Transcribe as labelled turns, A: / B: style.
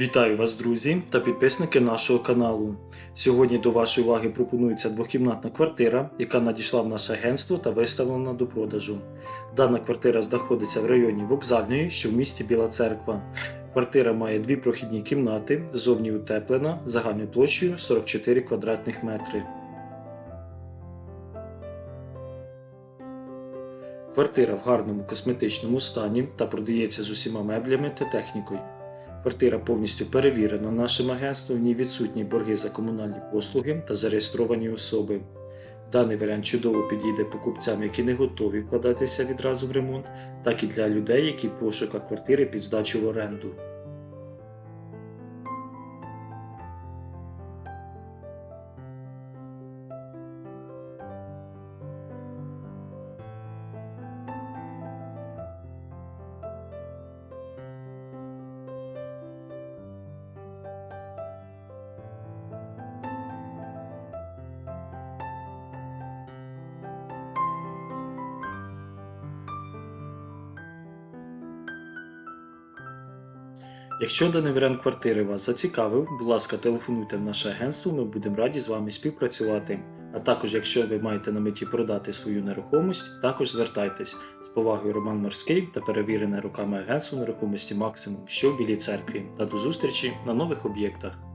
A: Вітаю вас, друзі та підписники нашого каналу. Сьогодні до вашої уваги пропонується двохкімнатна квартира, яка надійшла в наше агентство та виставлена до продажу. Дана квартира знаходиться в районі Вокзальної, що в місті Біла Церква. Квартира має дві прохідні кімнати, зовні утеплена, загальною площею 44 квадратних метри. Квартира в гарному косметичному стані та продається з усіма меблями та технікою. Квартира повністю перевірена нашим агентством, в ній відсутні борги за комунальні послуги та зареєстровані особи. Даний варіант чудово підійде покупцям, які не готові вкладатися відразу в ремонт, так і для людей, які в пошуках квартири під здачу в оренду. Якщо даний варіант квартири вас зацікавив, будь ласка, телефонуйте в наше агентство, ми будемо раді з вами співпрацювати. А також, якщо ви маєте на меті продати свою нерухомість, також звертайтесь з повагою Роман Морський та перевірене руками агентство нерухомості Максимум, що в Білій церкві. Та до зустрічі на нових об'єктах.